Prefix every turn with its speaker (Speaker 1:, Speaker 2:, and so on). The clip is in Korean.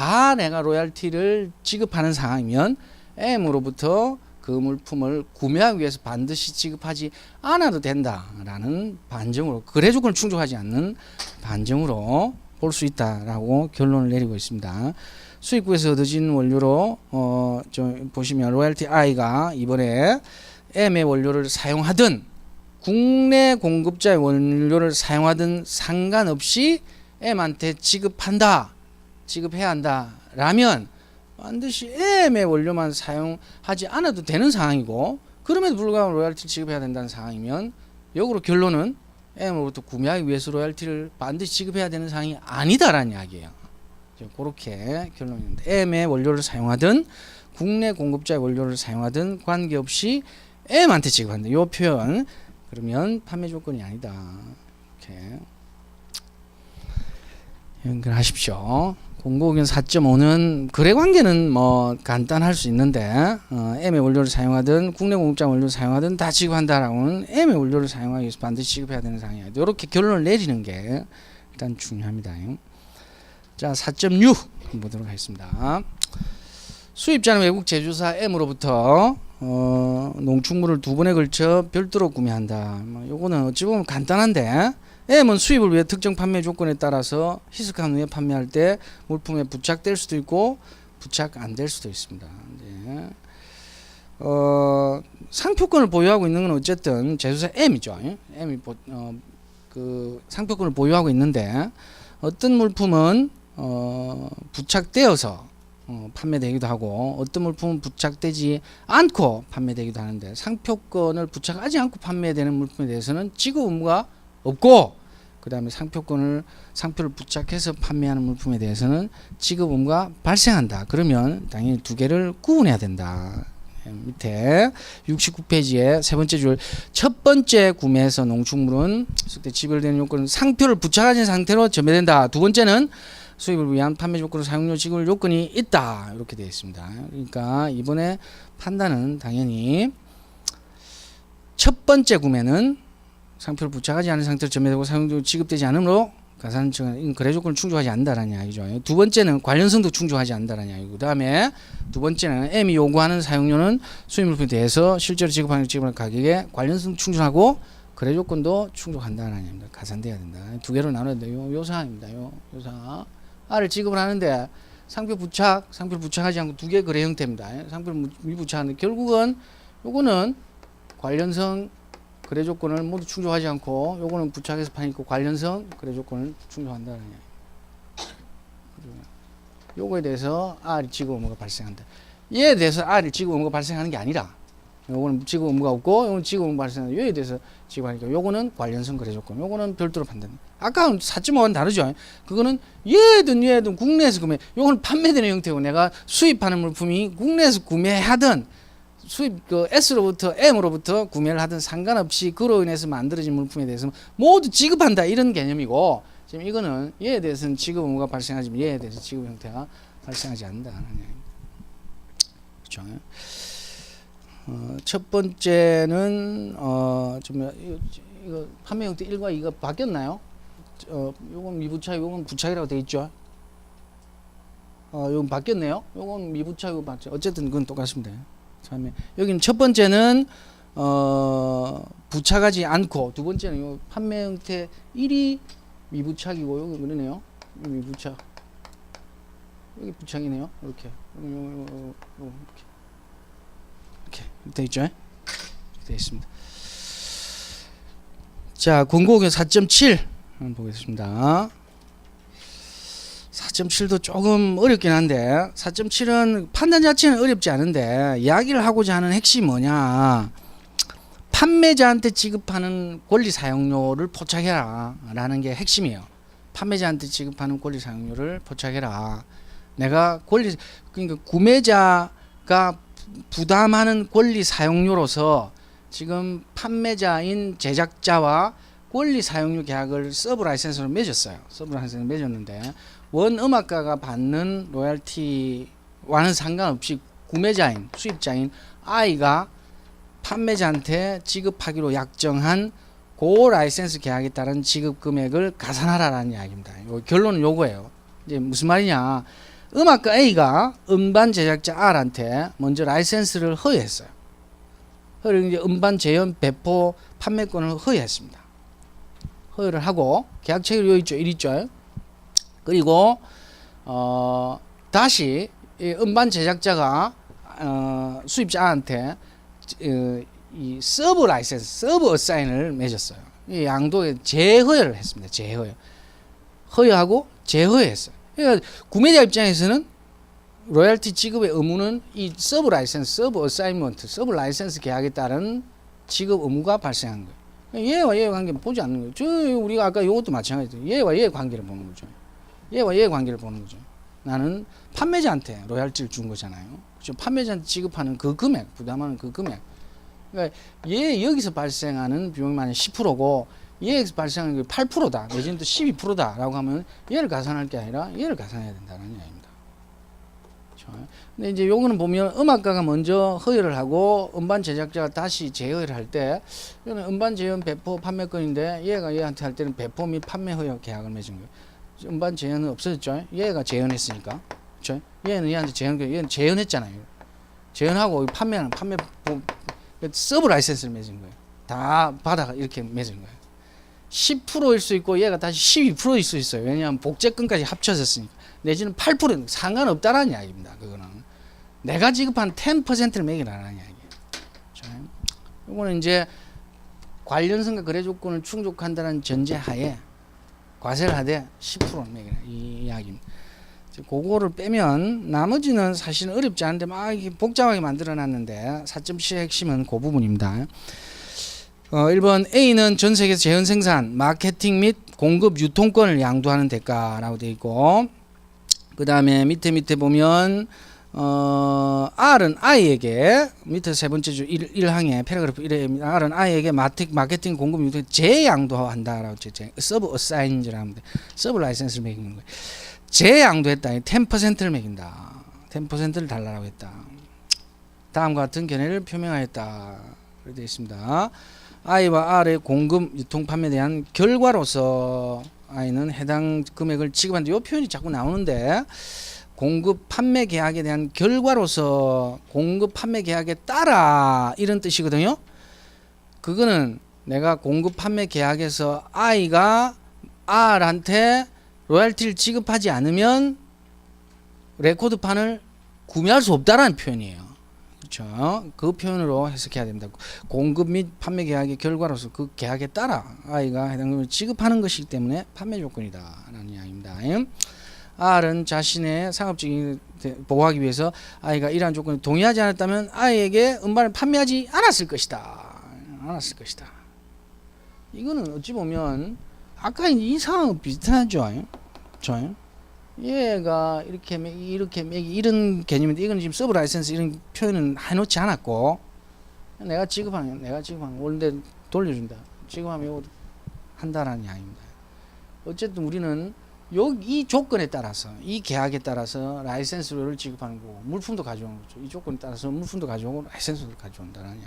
Speaker 1: 다 내가 로얄티를 지급하는 상황이면 M으로부터 그 물품을 구매하기 위해서 반드시 지급하지 않아도 된다라는 반증으로 거래 조건을 충족하지 않는 반증으로 볼 수 있다라고 결론을 내리고 있습니다. 수입국에서 얻어진 원료로 어, 좀 보시면 로얄티 I가 이번에 M의 원료를 사용하든 국내 공급자의 원료를 사용하든 상관없이 M한테 지급한다, 지급해야 한다라면 반드시 M의 원료만 사용하지 않아도 되는 상황이고 그럼에도 불구하고 로얄티 지급해야 된다는 상황이면 역으로 결론은 M으로부터 구매하기 위해서 로얄티를 반드시 지급해야 되는 상황이 아니다라는 이야기예요. 그렇게 결론입니다. M의 원료를 사용하든 국내 공급자의 원료를 사용하든 관계없이 M한테 지급한다. 이 표현 그러면 판매 조건이 아니다. 이렇게 연결하십시오. 공고의견 4.5는 거래 관계는 뭐 간단할 수 있는데 어, M의 원료를 사용하든 국내 공급자 원료를 사용하든 다 지급한다라고는 M의 원료를 사용하기 위해서 반드시 지급해야 되는 상황이야. 이렇게 결론을 내리는 게 일단 중요합니다. 자, 4.6 보도록 하겠습니다. 수입자는 외국 제조사 M으로부터 어, 농축물을 두 번에 걸쳐 별도로 구매한다. 뭐 요거는 어찌 보면 간단한데 M은 수입을 위해 특정 판매 조건에 따라서 희석한 후에 판매할 때 물품에 부착될 수도 있고 부착 안 될 수도 있습니다. 네. 어, 상표권을 보유하고 있는 건 어쨌든 제조사 M이죠. 예? M이 보, 어, 그 상표권을 보유하고 있는데 어떤 물품은 어, 부착되어서 어, 판매되기도 하고 어떤 물품은 부착되지 않고 판매되기도 하는데 상표권을 부착하지 않고 판매되는 물품에 대해서는 지급 의무가 없고 그 다음에 상표권을 상표를 부착해서 판매하는 물품에 대해서는 지급 의무가 발생한다. 그러면 당연히 두 개를 구분해야 된다. 예, 밑에 69페이지에 세 번째 줄 첫 번째 구매에서 농축물은 그때 지불되는 요건은 상표를 부착하신 상태로 전매된다. 두 번째는 수입을 위한 판매 조건으로 사용료 지급 요건이 있다. 이렇게 되어 있습니다. 그러니까 이번에 판단은 당연히 첫 번째 구매는 상표를 부착하지 않은 상태로 전매되고 사용료 지급되지 않으므로 가산 증은 거래 조건을 충족하지 않는다라는 이야기죠. 두 번째는 관련성도 충족하지 않는다라는 이야기고, 그다음에 두 번째는 M이 요구하는 사용료는 수입 물품에 대해서 실제로 지급하는 지급하는 가격에 관련성 충족하고 거래 조건도 충족한다는 이야기입니다. 가산돼야 된다. 두 개로 나눠야 돼요. 요 사항입니다. 요, 요 사항. R을 지급을 하는데 상표 부착, 상표를 부착하지 않고 두 개 거래 형태입니다. 상표를 미부착하는데 결국은 요거는 관련성 거래 조건을 모두 충족하지 않고 요거는 부착해서 파니까 관련성 거래 조건을 충족한다는 이야기. 요거에 대해서 R이 지급 의무가 발생한다. 얘에 대해서 R이 지급 의무가 발생하는 게 아니라 요거는 지급 의무가 없고 요거는 지급 의무가 발생하는 요에 대해서 지급하니까 요거는 관련성 거래 조건 요거는 별도로 판단. 아까 4.5는 다르죠. 그거는 얘든 얘든 국내에서 구매 요거는 판매되는 형태고 내가 수입하는 물품이 국내에서 구매하든 수입 그 S로부터 M으로부터 구매를 하든 상관없이 그로 인해서 만들어진 물품에 대해서 모두 지급한다 이런 개념이고 지금 이거는 얘에 대해서는 지급 의무가 발생하지만 얘에 대해서 지급 형태가 발생하지 않는다. 그렇죠. 어, 첫 번째는 어좀 이거, 판매 형태 1과 2가 바뀌었나요? 어, 요건 미부착, 요건 부착이라고 돼 있죠. 어, 요건 바뀌었네요. 요건 미부착, 요건 맞죠. 어쨌든 그건 똑같습니다. 처음에 여기는 첫 번째는 어, 부착하지 않고 두 번째는 요 판매 형태 1이 미부착이고 여기 그러네요. 미부착. 여기 부착이네요. 이렇게. 이렇게. 이렇게 돼 있죠. 돼 있습니다. 자, 공고의견 4.7 한번 보겠습니다. 4.7도 조금 어렵긴 한데 4.7은 판단 자체는 어렵지 않은데 이야기를 하고자 하는 핵심이 뭐냐. 판매자한테 지급하는 권리 사용료를 포착해라. 라는 게 핵심이에요. 판매자한테 지급하는 권리 사용료를 포착해라. 내가 권리 그러니까 구매자가 부담하는 권리 사용료로서 지금 판매자인 제작자와 권리 사용료 계약을 서브 라이센스로 맺었어요. 서브 라이센스 맺었는데 원 음악가가 받는 로열티와는 상관없이 구매자인 수입자인 아이가 판매자한테 지급하기로 약정한 고 라이센스 계약에 따른 지급 금액을 가산하라라는 이야기입니다. 요 결론은 요거예요. 이제 무슨 말이냐? 음악가 A가 음반 제작자 R한테 먼저 라이센스를 허용했어요. 허용 이제 음반 재현 배포 판매권을 허용했습니다. 허용을 하고 계약 체결 요 있죠, 일 있죠. 그리고 어 다시 이 음반 제작자가 어 수입자한테 어, 이 서브 라이센스, 서브 어사인을 맺었어요. 이 양도에 재허여를 했습니다. 재허여. 허여하고 재허여했어요. 그러니까 구매자 입장에서는 로열티 지급의 의무는 이 서브 라이센스, 서브 어사이먼트, 서브 라이센스 계약에 따른 지급 의무가 발생한 거예요. 얘와 얘의 관계는 보지 않는 거예요. 저 우리가 아까 이것도 마찬가지죠. 얘와 얘의 관계를 보는 거죠. 얘와 얘의 관계를 보는 거죠. 나는 판매자한테 로얄티를 준 거잖아요. 그죠? 판매자한테 지급하는 그 금액, 부담하는 그 금액. 그러니까 얘 여기서 발생하는 비용이 만약 10%고 얘에서 발생하는 게 8%다 내지는 또 12%다라고 하면 얘를 가산할 게 아니라 얘를 가산해야 된다는 이야기입니다. 그렇죠? 근데 이제 요거는 보면 음악가가 먼저 허여를 하고 음반 제작자가 다시 재허여를 할 때 이거는 음반 재현 배포 판매권인데 얘가 얘한테 할 때는 배포 및 판매 허여 계약을 맺은 거예요. 음반 재현은 없어졌죠. 얘가 재현했으니까. 그렇죠? 얘는 얘한테 재현 얘는 재현했잖아요. 재현하고 판매하는 판매 보- 서브 라이센스를 맺은 거예요. 다 받아가 이렇게 맺은 거예요. 10%일 수 있고 얘가 다시 12%일 수 있어요. 왜냐하면 복제권까지 합쳐졌으니까. 내지는 8% 상관없다라는 이야기입니다. 그거는 내가 지급한 10%를 매기라는 이야기예요. 이거는 이제 관련 성과 거래 조건을 충족한다는 전제하에 과세를 하되 10%는 매기라 이 이야기입니다. 그거를 빼면 나머지는 사실은 어렵지 않은데 막 복잡하게 만들어 놨는데 4.7의 핵심은 그 부분입니다. 어, 1번 A는 전 세계에서 재현 생산, 마케팅 및 공급 유통권을 양도하는 대가라고 되어 있고 그 다음에 밑에 밑에 보면 어, R은 I에게 밑에 세 번째 주 1, 1항에 패러그래프 1에 R은 I에게 마케팅, 마케팅 공급 유통 재양도한다라고 제 서브 어사인즈라고 합니다. 서브 라이센스를 매기는 거예요. 재양도했다. 10%를 매긴다. 10%를 달라고 했다. 다음과 같은 견해를 표명하였다. 그렇게 되어 있습니다. I와 R의 공급, 유통, 판매에 대한 결과로서 I는 해당 금액을 지급한다. 이 표현이 자꾸 나오는데 공급 판매 계약에 대한 결과로서 공급 판매 계약에 따라 이런 뜻이거든요. 그거는 내가 공급 판매 계약에서 I가 R한테 로얄티를 지급하지 않으면 레코드판을 구매할 수 없다라는 표현이에요. 그렇죠? 그 표현으로 해석해야 됩니다. 공급 및 판매 계약의 결과로서 그 계약에 따라 아이가 해당 금을 지급하는 것이기 때문에 판매 조건이다라는 이야기입니다. R은 자신의 상업적인 보호하기 위해서 아이가 이러한 조건에 동의하지 않았다면 아이에게 음반을 판매하지 않았을 것이다. 않았을 것이다. 이거는 어찌 보면 아까 이 상황은 비슷하죠. 좋아요. 얘가 이렇게 매기 이렇게 매기 이런 개념인데 이건 지금 서브 라이센스 이런 표현은 해놓지 않았고 내가 지급하는 내가 지급하는 원래 돌려준다 지급하면 한다라는 이야기입니다. 어쨌든 우리는 여기 이 조건에 따라서 이 계약에 따라서 라이센스료를 지급하는 거고 물품도 가져오는 거죠. 이 조건에 따라서 물품도 가져오고 라이센스도 가져온다는.